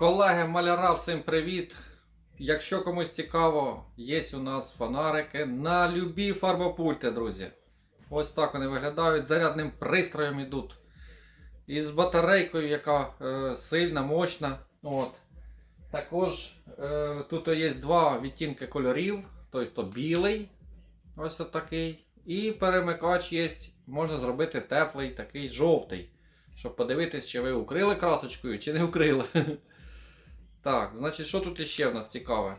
Колеги маляра, всім привіт! Якщо комусь цікаво, є у нас фонарики на любі фарбопульти, друзі. Ось так вони виглядають. Зарядним пристроєм ідуть. Із батарейкою, яка е, сильна, мощна. От. Також е, тут є два відтінки кольорів. Той то білий, ось такий. І перемикач є, можна зробити теплий, такий жовтий. Щоб подивитись, чи ви укрили красочкою, чи не укрили. Так, значить, що тут іще в нас цікаве?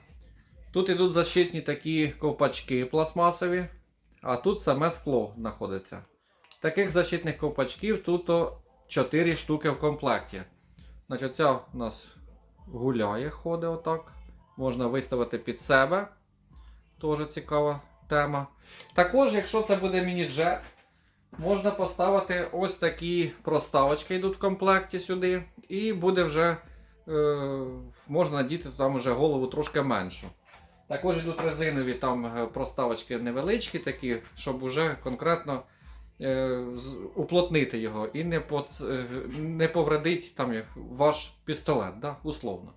Тут йдуть защитні такі ковпачки пластмасові, а тут саме скло знаходиться. Таких защитних ковпачків тут 4 штуки в комплекті. Значить, ця у нас гуляє, ходить отак. Можна виставити під себе. Теж цікава тема. Також, якщо це буде міні-джет, можна поставити ось такі проставочки йдуть в комплекті сюди. І буде вже можна надіти там вже голову трошки меншу. Також йдуть резинові там е, проставочки невеличкі, такі, щоб уже конкретно е, уплотнити його і не, е, не повредить там ваш пістолет, да? условно.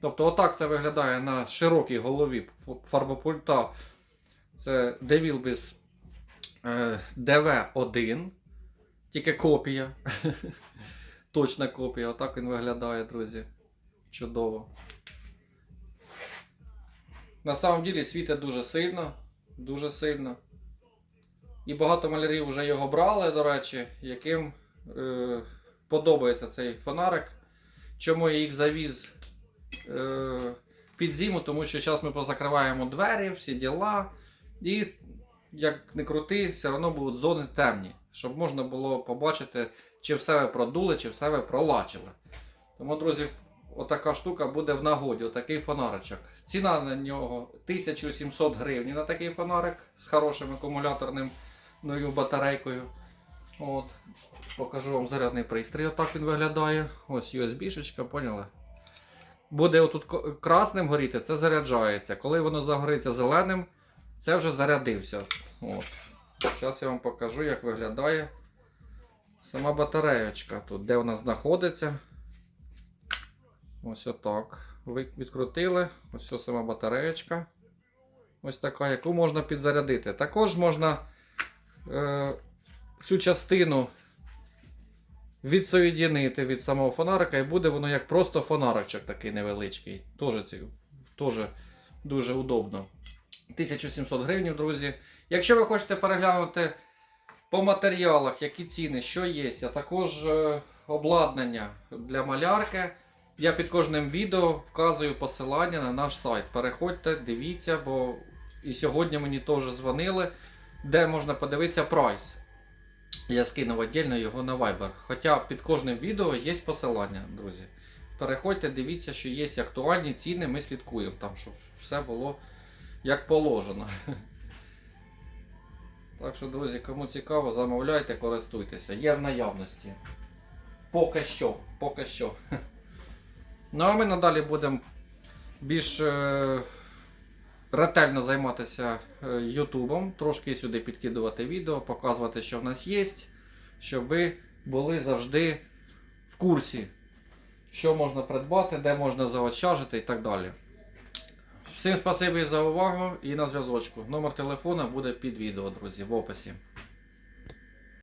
Тобто, отак це виглядає на широкій голові фарбопульта. Це Devilbis е, DV1, тільки копія. Точна копія, отак він виглядає, друзі. Чудово. На самом ділі світить дуже сильно. Дуже сильно. І багато малярів вже його брали, до речі, яким е, подобається цей фонарик. Чому я їх завіз е, під зиму, тому що зараз ми позакриваємо двері, всі діла. І як не крути, все одно будуть зони темні, щоб можна було побачити, чи все ви продули, чи все ви пролачили. Тому, друзі, отака штука буде в нагоді, отакий фонаричок. Ціна на нього 1700 гривень на такий фонарик з хорошим акумуляторним батарейкою. От. Покажу вам зарядний пристрій, отак він виглядає. Ось USB-шечка, поняли? Буде отут красним горіти, це заряджається. Коли воно загориться зеленим, це вже зарядився. От. Зараз я вам покажу, як виглядає сама батареєчка тут, де вона знаходиться. Ось отак. Ви відкрутили. Ось ось сама батареєчка. Ось така, яку можна підзарядити. Також можна е, цю частину відсоєдінити від самого фонарика, і буде воно як просто фонаричок такий невеличкий. Тоже дуже удобно. 1700 гривень, друзі. Якщо ви хочете переглянути по матеріалах, які ціни, що є, а також е, обладнання для малярки, я під кожним відео вказую посилання на наш сайт. Переходьте, дивіться, бо і сьогодні мені теж дзвонили, де можна подивитися прайс. Я скинув віддільно його на Viber. Хоча під кожним відео є посилання, друзі. Переходьте, дивіться, що є актуальні ціни, ми слідкуємо там, щоб все було як положено. Так що, друзі, кому цікаво, замовляйте, користуйтеся. Є в наявності. Поки що. Поки що. Ну а ми надалі будемо більш е, ретельно займатися е, Ютубом, трошки сюди підкидувати відео, показувати, що в нас є, щоб ви були завжди в курсі, що можна придбати, де можна заощаджити і так далі. Всім спасибі за увагу і на зв'язочку. Номер телефона буде під відео, друзі, в описі.